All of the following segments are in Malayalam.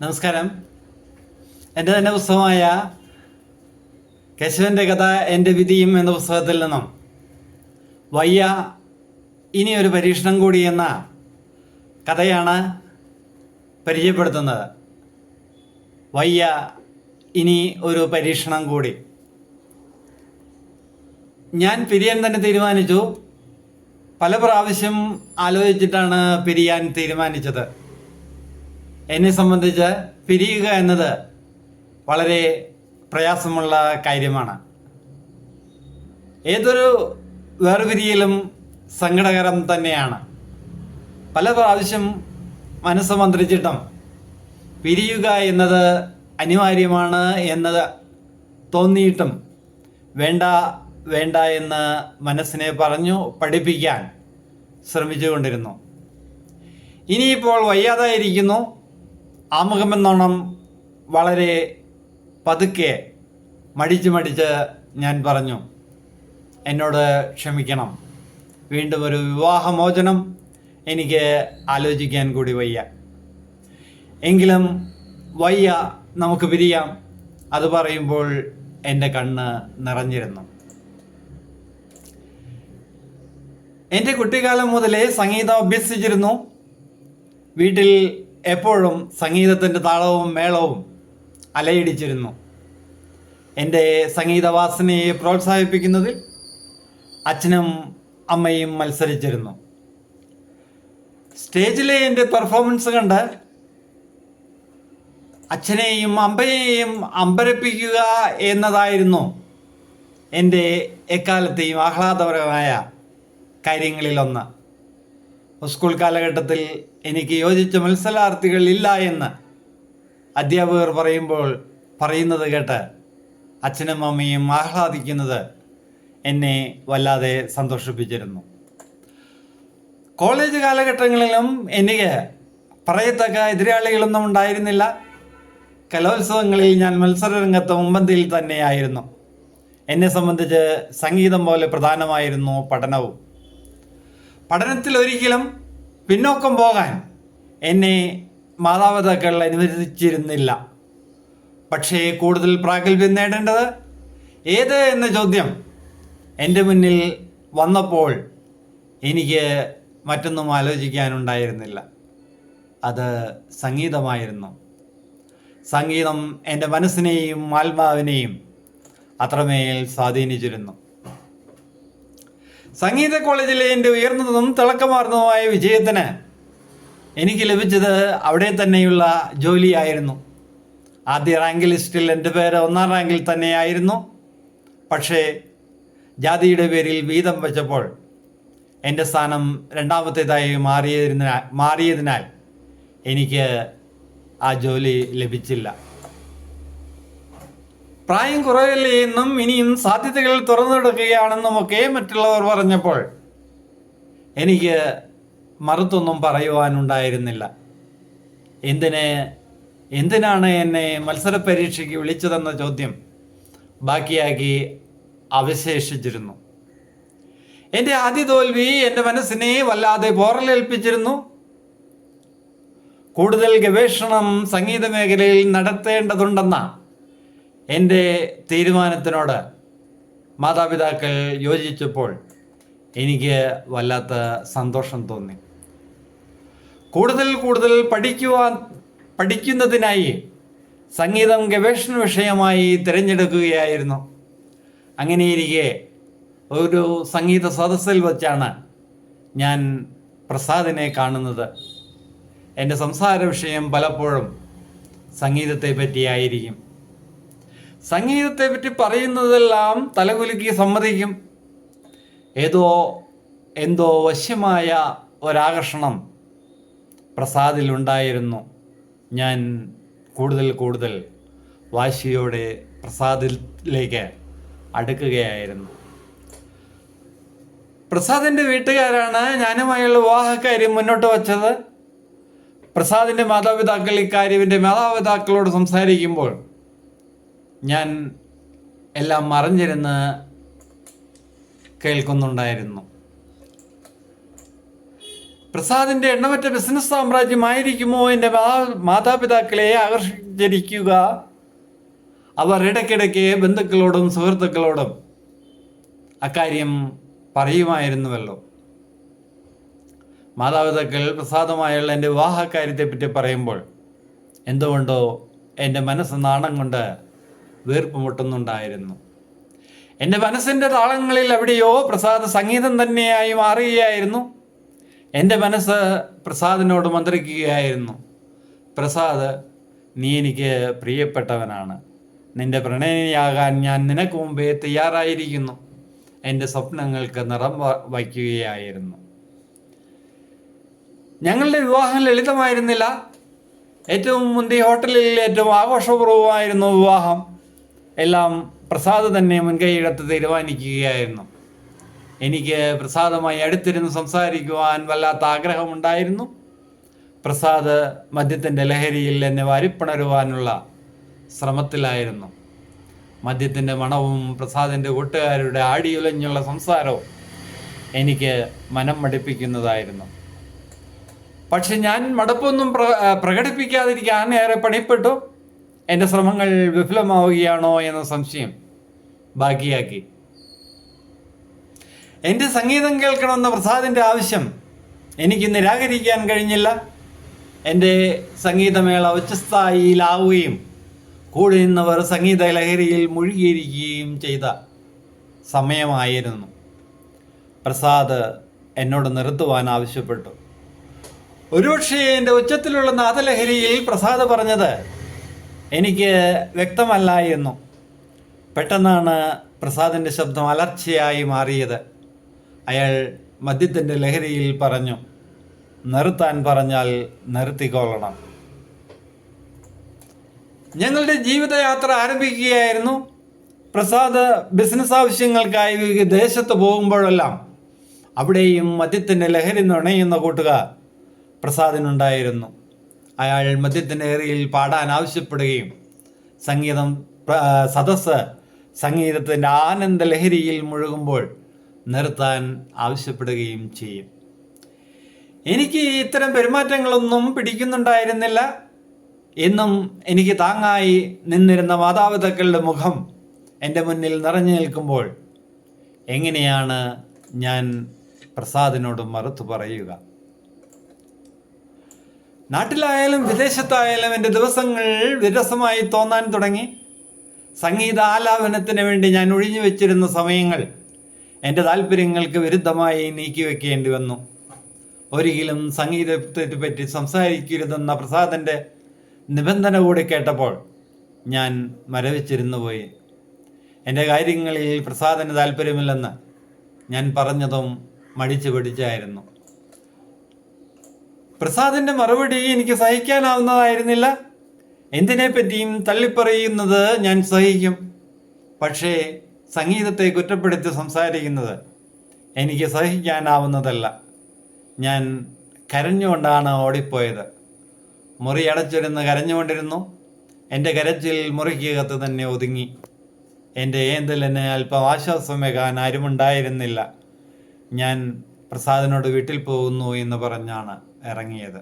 നമസ്കാരം. എന്റെ തന്നെ പുസ്തകമായ കേശവന്റെ കഥ എന്റെ വിധിയും എന്ന പുസ്തകത്തിൽ നിന്നും വയ്യ ഇനി ഒരു പരീക്ഷണം കൂടി എന്ന കഥയാണ് പരിചയപ്പെടുത്തുന്നത്. വയ്യ ഇനി ഒരു പരീക്ഷണം കൂടി. ഞാൻ പിരിയാൻ തന്നെ തീരുമാനിച്ചു. പല പ്രാവശ്യം ആലോചിച്ചിട്ടാണ് പിരിയാൻ തീരുമാനിച്ചത്. എന്നെ സംബന്ധിച്ച് പിരിയുക എന്നത് വളരെ പ്രയാസമുള്ള കാര്യമാണ്. ഏതൊരു വേർപിരിയലും സങ്കടകരം തന്നെയാണ്. പല പ്രാവശ്യം മനസ്സ് മന്ത്രിച്ചിട്ടും പിരിയുക എന്നത് അനിവാര്യമാണ് എന്നത് തോന്നിയിട്ടും വേണ്ട വേണ്ട എന്ന് മനസ്സിനെ പറഞ്ഞു പഠിപ്പിക്കാൻ ശ്രമിച്ചുകൊണ്ടിരുന്നു. ഇനിയിപ്പോൾ വയ്യാതായിരിക്കുന്നു. ആമുഖമെന്നോണം വളരെ പതുക്കെ മടിച്ച് മടിച്ച് ഞാൻ പറഞ്ഞു എന്നോട് ക്ഷമിക്കണം. വീണ്ടും ഒരു വിവാഹമോചനം എനിക്ക് ആലോചിക്കാൻ കൂടി വയ്യ. എങ്കിലും വയ്യ നമുക്ക് പിരിയാം അത് പറയുമ്പോൾ എന്റെ കണ്ണ് നിറഞ്ഞിരുന്നു. എന്റെ കുട്ടിക്കാലം മുതലേ സംഗീതം അഭ്യസിച്ചിരുന്നു. വീട്ടിൽ എപ്പോഴും സംഗീതത്തിന്റെ താളവും മേളവും അലയിടിച്ചിരുന്നു. എന്റെ സംഗീതവാസനയെ പ്രോത്സാഹിപ്പിക്കുന്നതിൽ അച്ഛനും അമ്മയും മത്സരിച്ചിരുന്നു. സ്റ്റേജിലെ എന്റെ പെർഫോമൻസ് കണ്ട് അച്ഛനെയും അമ്മയെയും അമ്പരപ്പിക്കുക എന്നതായിരുന്നു എന്റെ എക്കാലത്തെയും ആഹ്ലാദപരമായ കാര്യങ്ങളിലൊന്ന്. സ്കൂൾ കാലഘട്ടത്തിൽ എനിക്ക് യോജിച്ച മത്സരാർത്ഥികൾ ഇല്ല എന്ന് അധ്യാപകർ പറയുമ്പോൾ പറയുന്നത് കേട്ട് അച്ഛനും അമ്മയും ആഹ്ലാദിക്കുന്നത് എന്നെ വല്ലാതെ സന്തോഷിപ്പിച്ചിരുന്നു. കോളേജ് കാലഘട്ടങ്ങളിലും എനിക്ക് പറയത്തക്ക എതിരാളികളൊന്നും ഉണ്ടായിരുന്നില്ല. കലോത്സവങ്ങളിൽ ഞാൻ മത്സരരംഗത്ത് മുമ്പന്തിയിൽ തന്നെയായിരുന്നു. എന്നെ സംബന്ധിച്ച് സംഗീതം പോലെ പ്രധാനമായിരുന്നു പഠനവും. പഠനത്തിൽ ഒരിക്കലും പിന്നോക്കം പോകാൻ എന്നെ മാതാപിതാക്കൾ അനുവദിച്ചിരുന്നില്ല. പക്ഷേ കൂടുതൽ പ്രാഗൽഭ്യം നേടേണ്ടത് ഏത് എന്ന ചോദ്യം എന്റെ മുന്നിൽ വന്നപ്പോൾ എനിക്ക് മറ്റൊന്നും ആലോചിക്കാനുണ്ടായിരുന്നില്ല. അത് സംഗീതമായിരുന്നു. സംഗീതം എന്റെ മനസ്സിനെയും ആത്മാവിനെയും അത്രമേൽ സ്വാധീനിച്ചിരുന്നു. സംഗീത കോളേജിലെ എന്റെ ഉയർന്നതും തിളക്കമാർന്നതുമായ വിജയത്തിന് എനിക്ക് ലഭിച്ചത് അവിടെ തന്നെയുള്ള ജോലിയായിരുന്നു. ആദ്യ റാങ്ക് ലിസ്റ്റിൽ എന്റെ പേര് ഒന്നാം റാങ്കിൽ തന്നെയായിരുന്നു. പക്ഷേ ജാതിയുടെ പേരിൽ വീതം വെച്ചപ്പോൾ എന്റെ സ്ഥാനം രണ്ടാമത്തേതായി മാറിയതിനാൽ മാറിയതിനാൽ എനിക്ക് ആ ജോലി ലഭിച്ചില്ല. പ്രായം കുറവല്ലേ എന്നും ഇനിയും സാധ്യതകൾ തുറന്നെടുക്കുകയാണെന്നുമൊക്കെ മറ്റുള്ളവർ പറഞ്ഞപ്പോൾ എനിക്ക് മറുത്തൊന്നും പറയുവാനുണ്ടായിരുന്നില്ല. എന്തിന്? എന്തിനാണ് എന്നെ മത്സര പരീക്ഷയ്ക്ക് വിളിച്ചതെന്ന ചോദ്യം ബാക്കിയാക്കി അവശേഷിച്ചിരുന്നു. എന്റെ ആദ്യ തോൽവി എന്റെ മനസ്സിനെ വല്ലാതെ പോറലേൽപ്പിച്ചിരുന്നു കൂടുതൽ ഗവേഷണം സംഗീത മേഖലയിൽ നടത്തേണ്ടതുണ്ടെന്ന എന്റെ തീരുമാനത്തിനോട് മാതാപിതാക്കൾ യോജിച്ചപ്പോൾ എനിക്ക് വല്ലാത്ത സന്തോഷം തോന്നി. കൂടുതൽ കൂടുതൽ പഠിക്കുവാൻ പഠിക്കുന്നതിനായി സംഗീതം ഗവേഷണ വിഷയമായി തിരഞ്ഞെടുക്കുകയായിരുന്നു. അങ്ങനെയിരിക്കെ ഒരു സംഗീത സദസ്സിൽ വച്ചാണ് ഞാൻ പ്രസാദിനെ കാണുന്നത്. എന്റെ സംസാര വിഷയം പലപ്പോഴും സംഗീതത്തെ പറ്റിയായിരിക്കും. സംഗീതത്തെ പറ്റി പറയുന്നതെല്ലാം തലകുലുക്കി സമ്മതിക്കും. ഏതോ എന്തോ വശ്യമായ ഒരാകർഷണം പ്രസാദിലുണ്ടായിരുന്നു. ഞാൻ കൂടുതൽ കൂടുതൽ വാശിയോടെ പ്രസാദിലേക്ക് അടുക്കുകയായിരുന്നു. പ്രസാദിന്റെ വീട്ടുകാരാണ് ഞാനുമായുള്ള വിവാഹക്കാര്യം മുന്നോട്ട് വച്ചത്. പ്രസാദിന്റെ മാതാപിതാക്കൾ ഇക്കാര്യം എന്റെ മാതാപിതാക്കളോട് സംസാരിക്കുമ്പോൾ ഞാൻ എല്ലാം മറിഞ്ഞിരുന്ന് കേൾക്കുന്നുണ്ടായിരുന്നു. പ്രസാദിന്റെ എണ്ണമറ്റ ബിസിനസ് സാമ്രാജ്യമായിരിക്കുമോ എന്റെ മാതാപിതാക്കളെ ആകർഷിച്ചിരിക്കുക? അവർ ഇടയ്ക്കിടയ്ക്ക് ബന്ധുക്കളോടും സുഹൃത്തുക്കളോടും അക്കാര്യം പറയുമായിരുന്നുവല്ലോ. മാതാപിതാക്കൾ പ്രസാദമായുള്ള എന്റെ വിവാഹക്കാര്യത്തെപ്പറ്റി പറയുമ്പോൾ എന്തുകൊണ്ടോ എന്റെ മനസ്സ് നാണം കൊണ്ട് വീർപ്പ് മുട്ടുന്നുണ്ടായിരുന്നു എന്റെ മനസ്സിന്റെ താളങ്ങളിൽ എവിടെയോ പ്രസാദ് സംഗീതം തന്നെയായി മാറുകയായിരുന്നു. എന്റെ മനസ്സ് പ്രസാദിനോട് മന്ത്രിക്കുകയായിരുന്നു. പ്രസാദ് നീ എനിക്ക് പ്രിയപ്പെട്ടവനാണ്. നിന്റെ പ്രണയിനിയാകാൻ ഞാൻ നിനക്ക് മുമ്പേ തയ്യാറായിരിക്കുന്നു. എന്റെ സ്വപ്നങ്ങൾക്ക് നിറം വയ്ക്കുകയായിരുന്നു. ഞങ്ങളുടെ വിവാഹം ലളിതമായിരുന്നില്ല. ഏറ്റവും മുന്തിയ ഹോട്ടലിൽ ഏറ്റവും ആഘോഷപൂർവമായിരുന്നു വിവാഹം. എല്ലാം പ്രസാദ് തന്നെ മുൻകൈയെടുത്ത് തീരുമാനിക്കുകയായിരുന്നു. എനിക്ക് പ്രസാദമായി അടുത്തിരുന്ന് സംസാരിക്കുവാൻ വല്ലാത്ത ആഗ്രഹമുണ്ടായിരുന്നു. പ്രസാദ് മദ്യത്തിന്റെ ലഹരിയിൽ എന്നെ വാരിപ്പണരുവാനുള്ള ശ്രമത്തിലായിരുന്നു. മദ്യത്തിന്റെ മണവും പ്രസാദിന്റെ കൂട്ടുകാരുടെ ആടിയുലഞ്ഞുള്ള സംസാരവും എനിക്ക് മനം മടിപ്പിക്കുന്നതായിരുന്നു. പക്ഷെ ഞാൻ മടുപ്പൊന്നും പ്ര പ്രകടിപ്പിക്കാതിരിക്കാൻ ഏറെ പണിപ്പെട്ടു. എന്റെ ശ്രമങ്ങൾ വിഫലമാവുകയാണോ എന്ന സംശയം ബാക്കിയാക്കി. എന്റെ സംഗീതം കേൾക്കണമെന്ന പ്രസാദിന്റെ ആവശ്യം എനിക്ക് നിരാകരിക്കാൻ കഴിഞ്ഞില്ല. എന്റെ സംഗീതമേള ഉച്ചസ്ഥായിയിലാവുകയും കൂടെ നിന്നവർ സംഗീത ലഹരിയിൽ മുഴുകിയിരിക്കുകയും ചെയ്ത സമയമായിരുന്നു. പ്രസാദ് എന്നോട് നിർത്തുവാൻ ആവശ്യപ്പെട്ടു. ഒരുപക്ഷേ എന്റെ ഉച്ചത്തിലുള്ള നാദലഹരിയിൽ പ്രസാദ് പറഞ്ഞത് എനിക്ക് വ്യക്തമല്ലായിരുന്നു പെട്ടെന്നാണ് പ്രസാദിന്റെ ശബ്ദം അലർച്ചയായി മാറിയത്. അയാൾ മദ്യത്തിന്റെ ലഹരിയിൽ പറഞ്ഞു നിർത്താൻ പറഞ്ഞാൽ നിർത്തിക്കൊള്ളണം. ഞങ്ങളുടെ ജീവിതയാത്ര ആരംഭിക്കുകയായിരുന്നു. പ്രസാദ് ബിസിനസ് ആവശ്യങ്ങൾക്കായി വിദേശത്ത് പോകുമ്പോഴെല്ലാം അവിടെയും മദ്യത്തിന്റെ ലഹരി നുണയുന്ന കൂട്ടുകാർ പ്രസാദിനുണ്ടായിരുന്നു. അയാൾ മദ്യത്തിന്റെ ഏറിയിൽ പാടാൻ ആവശ്യപ്പെടുകയും സംഗീതം സദസ് സംഗീതത്തിന്റെ ആനന്ദ ലഹരിയിൽ മുഴുകുമ്പോൾ നിർത്താൻ ആവശ്യപ്പെടുകയും ചെയ്യും. എനിക്ക് ഇത്തരം പെരുമാറ്റങ്ങളൊന്നും പിടിക്കുന്നുണ്ടായിരുന്നില്ല. എന്നും എനിക്ക് താങ്ങായി നിന്നിരുന്ന മാതാപിതാക്കളുടെ മുഖം എന്റെ മുന്നിൽ നിറഞ്ഞു നിൽക്കുമ്പോൾ എങ്ങനെയാണ് ഞാൻ പ്രസാദിനോട് മറുത്തു പറയുക? നാട്ടിലായാലും വിദേശത്തായാലും എന്റെ ദിവസങ്ങൾ വിരസമായി തോന്നാൻ തുടങ്ങി. സംഗീത ആലാപനത്തിന് വേണ്ടി ഞാൻ ഒഴിഞ്ഞു വെച്ചിരുന്ന സമയങ്ങൾ എന്റെ താല്പര്യങ്ങൾക്ക് വിരുദ്ധമായി നീക്കി വെക്കേണ്ടി വന്നു. ഒരിക്കലും സംഗീതത്തെ പറ്റി സംസാരിക്കരുതെന്ന പ്രസാദന്റെ നിബന്ധന കൂടി കേട്ടപ്പോൾ ഞാൻ മരവിച്ചിരുന്നു പോയി. എന്റെ കാര്യങ്ങളിൽ പ്രസാദന് താല്പര്യമില്ലെന്ന് ഞാൻ പറഞ്ഞതും മടിച്ചു പിടിച്ചായിരുന്നു. പ്രസാദിന്റെ മറുപടി എനിക്ക് സഹിക്കാനാവുന്നതായിരുന്നില്ല. എന്തിനെപ്പറ്റിയും തള്ളിപ്പറയുന്നത് ഞാൻ സഹിക്കും. പക്ഷേ സംഗീതത്തെ കുറ്റപ്പെടുത്തി സംസാരിക്കുന്നത് എനിക്ക് സഹിക്കാനാവുന്നതല്ല. ഞാൻ കരഞ്ഞുകൊണ്ടാണ് ഓടിപ്പോയത്. മുറി അടച്ചിരുന്ന് കരഞ്ഞുകൊണ്ടിരുന്നു. എന്റെ കരച്ചിൽ മുറിക്കകത്ത് തന്നെ ഒതുങ്ങി. എന്റെ ഏന്തലിന് അല്പം ആശ്വാസമേകാൻ ആരുമുണ്ടായിരുന്നില്ല. ഞാൻ പ്രസാദിനോട് വീട്ടിൽ പോകുന്നു എന്ന് പറഞ്ഞാണ്. ഇറങ്ങിയത്.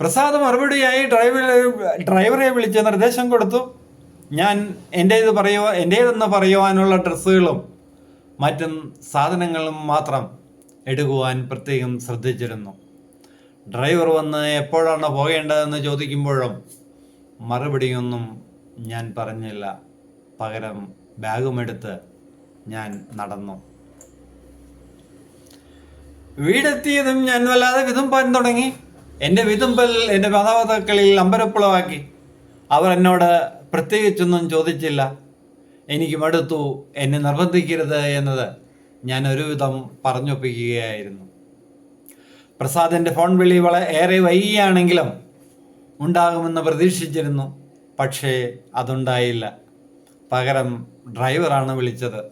പ്രസാദ് മറുപടിയായി ഡ്രൈവർ ഡ്രൈവറെ വിളിച്ച് നിർദ്ദേശം കൊടുത്തു. ഞാൻ എന്റേത് പറയുവാ എന്റേതെന്ന് പറയുവാനുള്ള ഡ്രസ്സുകളും മറ്റും സാധനങ്ങളും മാത്രം എടുക്കുവാൻ പ്രത്യേകം ശ്രദ്ധിച്ചിരുന്നു. ഡ്രൈവർ വന്ന് എപ്പോഴാണ് പോകേണ്ടതെന്ന് ചോദിക്കുമ്പോഴും മറുപടിയൊന്നും ഞാൻ പറഞ്ഞില്ല. പകരം ബാഗുമെടുത്ത് ഞാൻ നടന്നു. വീടെത്തിയതും ഞാൻ വല്ലാതെ വിതുമ്പാൻ തുടങ്ങി. എന്റെ വിതുമ്പൽ എന്റെ മാതാപിതാക്കളിൽ അമ്പരപ്പുളവാക്കി. അവർ എന്നോട് പ്രത്യേകിച്ചൊന്നും ചോദിച്ചില്ല. എനിക്ക് മടുത്തു എന്നെ നിർബന്ധിക്കരുത് എന്നത് ഞാൻ ഒരുവിധം പറഞ്ഞൊപ്പിക്കുകയായിരുന്നു. പ്രസാദിന്റെ ഫോൺ വിളി വളരെ ഏറെ വൈകിയാണെങ്കിലും ഉണ്ടാകുമെന്ന് പ്രതീക്ഷിച്ചിരുന്നു. പക്ഷേ അതുണ്ടായില്ല. പകരം ഡ്രൈവറാണ് വിളിച്ചത്.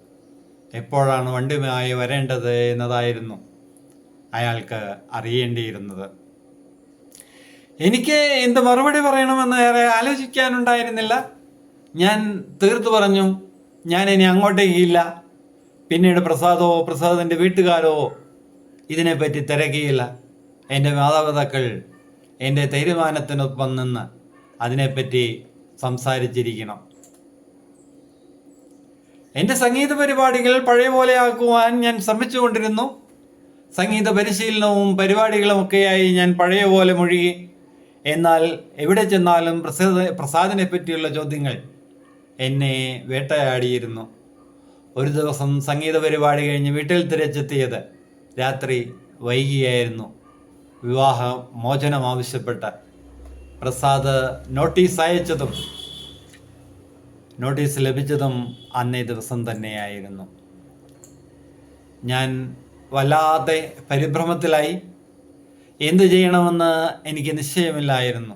എപ്പോഴാണ് വണ്ടിയുമായി വരേണ്ടത് എന്നതായിരുന്നു. അയാൾക്ക് അറിയേണ്ടിയിരുന്നത്. എനിക്ക് എന്ത് മറുപടി പറയണമെന്ന് ഏറെ ആലോചിക്കാനുണ്ടായിരുന്നില്ല. ഞാൻ തീർത്തു പറഞ്ഞു ഞാൻ ഇനി അങ്ങോട്ടേക്ക് ഇല്ല. പിന്നീട് പ്രസാദോ പ്രസാദിന്റെ വീട്ടുകാരോ ഇതിനെപ്പറ്റി തിരക്കിയില്ല. എന്റെ മാതാപിതാക്കൾ എന്റെ തീരുമാനത്തിനൊപ്പം നിന്ന് അതിനെപ്പറ്റി സംസാരിച്ചിരിക്കണം. എന്റെ സംഗീത പരിപാടികൾ പഴയ പോലെ ആക്കുവാൻ ഞാൻ ശ്രമിച്ചുകൊണ്ടിരുന്നു. സംഗീത പരിശീലനവും പരിപാടികളുമൊക്കെയായി ഞാൻ പഴയ പോലെ മുഴുകി. എന്നാൽ എവിടെ ചെന്നാലും പ്രസാദ പ്രസാദിനെ പറ്റിയുള്ള ചോദ്യങ്ങൾ എന്നെ വേട്ടയാടിയിരുന്നു. ഒരു ദിവസം സംഗീത പരിപാടി കഴിഞ്ഞ് വീട്ടിൽ തിരിച്ചെത്തിയത് രാത്രി വൈകിയായിരുന്നു. വിവാഹ മോചനം ആവശ്യപ്പെട്ട പ്രസാദ് നോട്ടീസ് അയച്ചതും നോട്ടീസ് ലഭിച്ചതും അന്നേ ദിവസം തന്നെയായിരുന്നു. ഞാൻ വല്ലാതെ പരിഭ്രമത്തിലായി. എന്തു ചെയ്യണമെന്ന് എനിക്ക് നിശ്ചയമില്ലായിരുന്നു.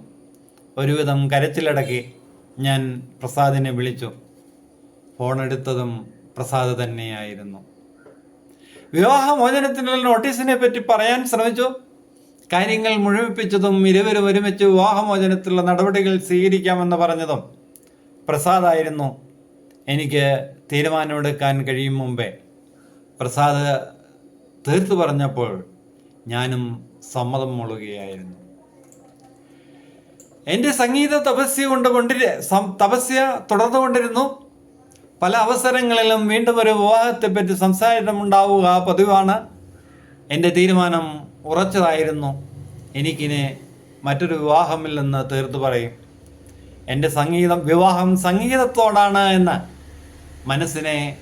ഒരുവിധം കരച്ചിലടക്കി ഞാൻ പ്രസാദിനെ വിളിച്ചു. ഫോണെടുത്തതും പ്രസാദ് തന്നെയായിരുന്നു. വിവാഹമോചനത്തിനുള്ള നോട്ടീസിനെ പറ്റി പറയാൻ ശ്രമിച്ചു. കാര്യങ്ങൾ മുഴുവിപ്പിച്ചതും ഇരുവരും ഒരുമിച്ച് വിവാഹമോചനത്തിലുള്ള നടപടികൾ സ്വീകരിക്കാമെന്ന് പറഞ്ഞതും പ്രസാദായിരുന്നു. എനിക്ക് തീരുമാനമെടുക്കാൻ കഴിയും മുമ്പേ. പ്രസാദ് തീർത്തു പറഞ്ഞപ്പോൾ ഞാനും സമ്മതം മുളുകയായിരുന്നു. എന്റെ സംഗീത തപസ്യ കൊണ്ട് കൊണ്ടിരി സം- തപസ്യ തുടർന്നുകൊണ്ടിരുന്നു പല അവസരങ്ങളിലും വീണ്ടും ഒരു വിവാഹത്തെ വിവാഹത്തെപ്പറ്റി സംസാരമുണ്ടാവുക പതിവാണ്. എന്റെ തീരുമാനം ഉറച്ചതായിരുന്നു. എനിക്കിനി മറ്റൊരു വിവാഹമില്ലെന്ന് തീർത്തു പറയും. എന്റെ സംഗീതം വിവാഹം സംഗീതത്തോടാണ് എന്ന് മനസ്സിനെ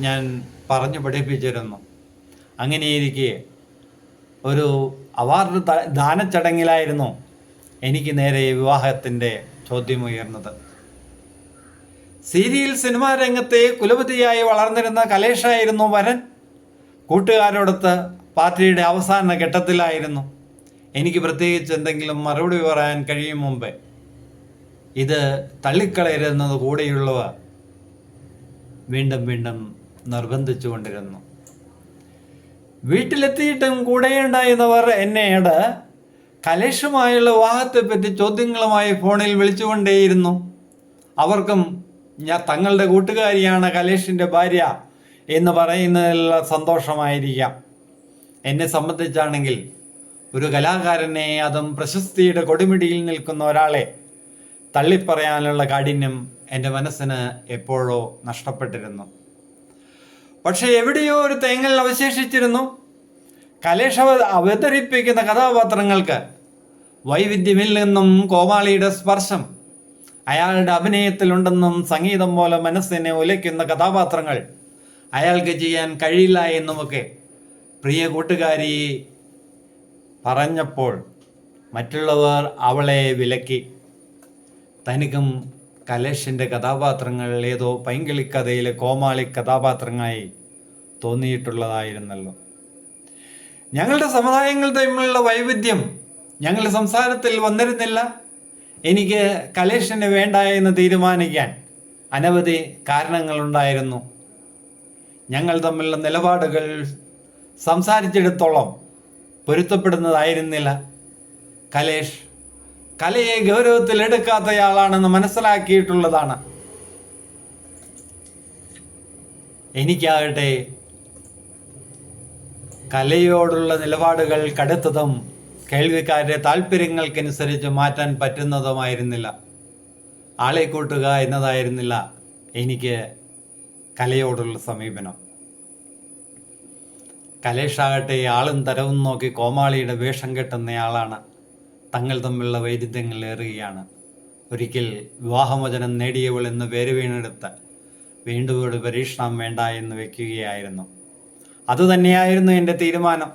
ഞാൻ പറഞ്ഞു പഠിപ്പിച്ചിരുന്നു. അങ്ങനെയിരിക്കെ ഒരു അവാർഡ് ദാന ദാനച്ചടങ്ങിലായിരുന്നു എനിക്ക് നേരെ വിവാഹത്തിന്റെ ചോദ്യമുയർന്നത്. സീരിയൽ സിനിമാ രംഗത്തെ കുലപതിയായി വളർന്നിരുന്ന കലേഷായിരുന്നു വരൻ. കൂട്ടുകാരോടൊത്ത് പാർട്ടിയുടെ അവസാന ഘട്ടത്തിലായിരുന്നു എനിക്ക് പ്രത്യേകിച്ച് എന്തെങ്കിലും മറുപടി പറയാൻ കഴിയും മുമ്പേ. ഇത് തള്ളിക്കളയരുന്നത് കൂടെയുള്ളവ വീണ്ടും വീണ്ടും നിർബന്ധിച്ചുകൊണ്ടിരുന്നു. വീട്ടിലെത്തിയിട്ടും കൂടെയുണ്ടായിരുന്നവർ എന്നോട് കലേഷുമായുള്ള വിവാഹത്തെപ്പറ്റി ചോദ്യങ്ങളുമായി ഫോണിൽ വിളിച്ചുകൊണ്ടേയിരുന്നു. അവർക്കും ഞാൻ തങ്ങളുടെ കൂട്ടുകാരിയാണ് കലേഷിന്റെ ഭാര്യ എന്ന് പറയുന്നതിലുള്ള സന്തോഷമായിരിക്കാം. എന്നെ സംബന്ധിച്ചാണെങ്കിൽ ഒരു കലാകാരനെ അതും പ്രശസ്തിയുടെ കൊടുമിടിയിൽ നിൽക്കുന്ന ഒരാളെ തള്ളിപ്പറയാനുള്ള കാഠിന്യം എന്റെ മനസ്സിന് എപ്പോഴോ നഷ്ടപ്പെട്ടിരുന്നു. പക്ഷെ എവിടെയോ ഒരു തേങ്ങൽ അവശേഷിച്ചിരുന്നു. കലേഷ അവതരിപ്പിക്കുന്ന കഥാപാത്രങ്ങൾക്ക് വൈവിധ്യമിൽ നിന്നും കോമാളിയുടെ സ്പർശം അയാളുടെ അഭിനയത്തിലുണ്ടെന്നും സംഗീതം പോലെ മനസ്സിനെ ഉലയ്ക്കുന്ന കഥാപാത്രങ്ങൾ അയാൾക്ക് ചെയ്യാൻ കഴിയില്ല എന്നുമൊക്കെ പ്രിയ കൂട്ടുകാരി പറഞ്ഞപ്പോൾ മറ്റുള്ളവർ അവളെ വിലക്കി. തനിക്കും കലേഷിന്റെ കഥാപാത്രങ്ങൾ ഏതോ പൈങ്കിളിക്കഥയിലെ കോമാളി കഥാപാത്രങ്ങളായി തോന്നിയിട്ടുള്ളതായിരുന്നല്ലോ. ഞങ്ങളുടെ സമുദായങ്ങൾ തമ്മിലുള്ള വൈവിധ്യം ഞങ്ങളുടെ സംസാരത്തിൽ വന്നിരുന്നില്ല. എനിക്ക് കലേഷിനെ വേണ്ട എന്ന് തീരുമാനിക്കാൻ അനവധി കാരണങ്ങളുണ്ടായിരുന്നു. ഞങ്ങൾ തമ്മിലുള്ള നിലപാടുകൾ സംസാരിച്ചിടത്തോളം പൊരുത്തപ്പെടുന്നതായിരുന്നില്ല. കലേഷ് കലയെ ഗൗരവത്തിൽ എടുക്കാത്തയാളാണെന്ന് മനസ്സിലാക്കിയിട്ടുള്ളതാണ്. എനിക്കാകട്ടെ കലയോടുള്ള നിലപാടുകൾ കടുത്തതും കേൾവിക്കാരുടെ താല്പര്യങ്ങൾക്കനുസരിച്ച് മാറ്റാൻ പറ്റുന്നതുമായിരുന്നില്ല. ആളെ കൂട്ടുക എന്നതായിരുന്നില്ല എനിക്ക് കലയോടുള്ള സമീപനം. കലേഷാകട്ടെ ആളും തരവും നോക്കി കോമാളിയുടെ വേഷം കെട്ടുന്നയാളാണ്. തങ്ങൾ തമ്മിലുള്ള വൈരുദ്ധ്യങ്ങൾ ഏറുകയാണ്. ഒരിക്കൽ വിവാഹമോചനം നേടിയവൾ എന്ന് പേര് വീണെടുത്ത് വീണ്ടും ഒരു പരീക്ഷണം വേണ്ട എന്ന് വെക്കുകയായിരുന്നു. അതുതന്നെയായിരുന്നു എന്റെ തീരുമാനം.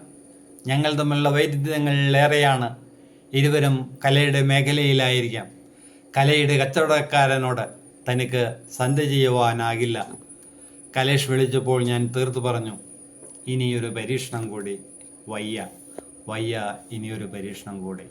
ഞങ്ങൾ തമ്മിലുള്ള വൈരുദ്ധ്യങ്ങളിലേറെയാണ് ഇരുവരും കലയുടെ മേഖലയിലായിരിക്കാം. കലയുടെ കച്ചവടക്കാരനോട് തനിക്ക് സന്ധി ചെയ്യുവാനാകില്ല. കലേഷ് വിളിച്ചപ്പോൾ ഞാൻ തീർത്തു പറഞ്ഞു ഇനിയൊരു പരീക്ഷണം കൂടി വയ്യ. വയ്യ ഇനിയൊരു പരീക്ഷണം കൂടി.